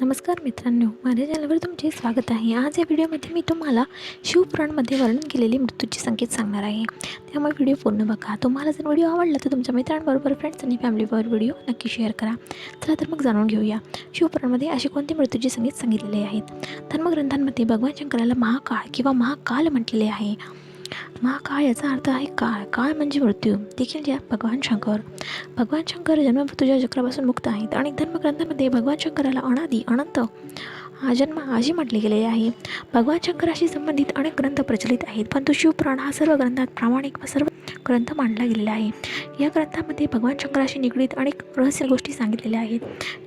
नमस्कार मित्रांनो माझ्या चॅनलवर तुमचे स्वागत आहे. आज या व्हिडिओमध्ये मी तुम्हाला शिवपुराणमध्ये वर्णन केलेली मृत्यूचे संकेत सांगणार आहे. त्यामुळे व्हिडिओ पूर्ण बघा. तुम्हाला जर व्हिडिओ आवडला तर तुमच्या मित्रांबरोबर फ्रेंड्स आणि फॅमिलीबरोबर व्हिडिओ नक्की शेअर करा. चला तर मग जाणून घेऊया. शिवपुराणमध्ये असे कोणते मृत्यूचे संकेत सांगितलेले आहेत? धर्मग्रंथांमध्ये भगवान शंकराला महाकाळ किंवा महाकाल म्हटलेले आहे. महाकाळ याचा अर्थ आहे काळ काळ म्हणजे मृत्यू? देखील ज्या भगवान शंकर. भगवान शंकर जन्म तुझ्या चक्रापासून मुक्त आहेत अनेक धर्मग्रंथामध्ये भगवान शंकराला अनादी अनंत हा जन्म आजी म्हटले गेलेले आहे. भगवान शंकराशी संबंधित अनेक ग्रंथ प्रचलित आहेत परंतु शिवपुराण हा सर्व ग्रंथात प्रामाणिक व सर्व ग्रंथ मांडला गेलेला आहे. या ग्रंथामध्ये भगवान शंकराशी निगडीत अनेक रहस्य गोष्टी सांगितलेल्या आहेत.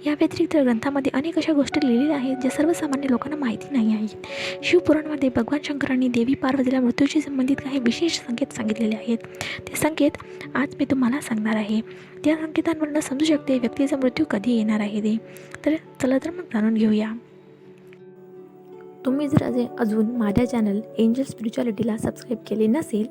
या व्यतिरिक्त ग्रंथामध्ये अनेक अशा गोष्टी लिहिलेल्या आहेत ज्या सर्वसामान्य लोकांना माहिती नाही आहेत. शिवपुराणमध्ये भगवान शंकरांनी देवी पार्वतीला मृत्यूशी संबंधित काही विशेष संकेत सांगितलेले आहेत. ते संकेत आज मी तुम्हाला सांगणार आहे. त्या संकेतांवरून समजू शकते व्यक्तीचा मृत्यू कधी येणार आहे ते. तर चला तर मग जाणून घेऊया. तुम्ही जर अजे अजून माझ्या चॅनल एंजल स्पिरिच्युअलिटीला सबस्क्राईब केले नसेल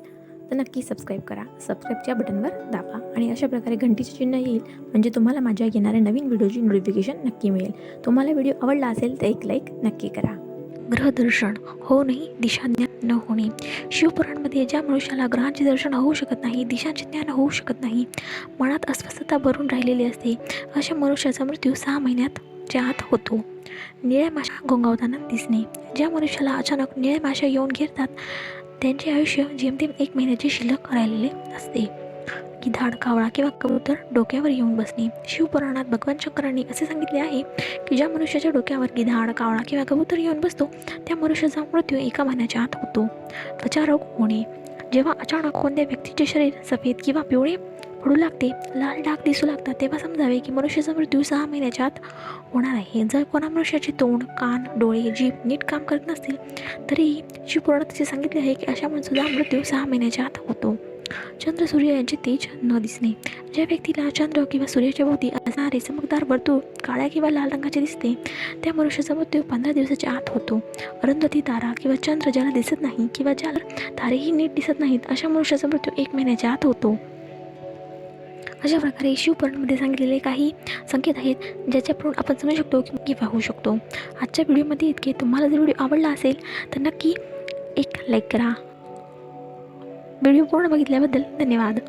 तर नक्की सबस्क्राईब करा. सबस्क्राईबच्या बटनवर दाबा आणि अशा प्रकारे घंटीचे चिन्ह येईल म्हणजे तुम्हाला माझ्या येणाऱ्या नवीन व्हिडिओची नोटिफिकेशन नक्की मिळेल. तुम्हाला व्हिडिओ आवडला असेल तर एक लाईक नक्की करा. ग्रहदर्शन होणे दिशाज्ञान न होणे. शिवपुराणमध्ये ज्या मनुष्याला ग्रहांचे दर्शन होऊ शकत नाही दिशांचे ज्ञान होऊ शकत नाही. मनात अस्वस्थता भरून राहिलेली असते. अशा मनुष्याचा मृत्यू सहा महिन्यात च्या आत होतो. निळ्या माशा गोंगावताना दिसणे. ज्या मनुष्याला अचानक निळ्या माशा येऊन घेरतात त्यांचे आयुष्य जेमतेम एक महिन्याचे शिल्लक राहिलेले असते. गिधाड कावळा किंवा कबूतर डोक्यावर येऊन बसणे. शिवपुराणात भगवान शंकरांनी असे सांगितले आहे की ज्या मनुष्याच्या डोक्यावर गिधाड कावळा किंवा कबूतर येऊन बसतो त्या मनुष्याचा मृत्यू एका महिन्याच्या आत होतो. त्वचारोग होणे. जेव्हा अचानक कोणत्या व्यक्तीचे शरीर सफेद किंवा पिवळे पडू लागते लाल डाग दिसू लागतात. तेव्हा समजावे की मनुष्याचा मृत्यू सहा महिन्याच्या आत होणार आहे. जर कोणा मनुष्याचे तोंड कान डोळे जीभ नीट काम करत नसतील तरीही पूर्ण असे सांगितले आहे की अशा माणसाचा मृत्यू सहा महिन्याच्या आत होतो. चंद्र सूर्य यांचे तेज न दिसणे. ज्या व्यक्तीला चंद्र किंवा सूर्याच्या भोवती असणारे चमकदार वर्तुळ काळ्या किंवा लाल रंगाचे दिसते त्या मनुष्याचा मृत्यू पंधरा दिवसाच्या आत होतो. अरुंधती तारा किंवा चंद्र ज्याला दिसत नाही किंवा ज्याला तारेही नीट दिसत नाहीत अशा मनुष्याचा मृत्यू एक महिन्याच्या आत होतो. अशा प्रकारे शिवपुराणमध्ये सांगितलेले काही संकेत आहेत ज्याच्याकडून आपण समजू शकतो की पाहू शकतो. आजच्या व्हिडिओमध्ये इतके. तुम्हाला जर व्हिडिओ आवडला असेल तर नक्की एक लाईक करा. व्हिडिओ पूर्ण बघितल्याबद्दल धन्यवाद.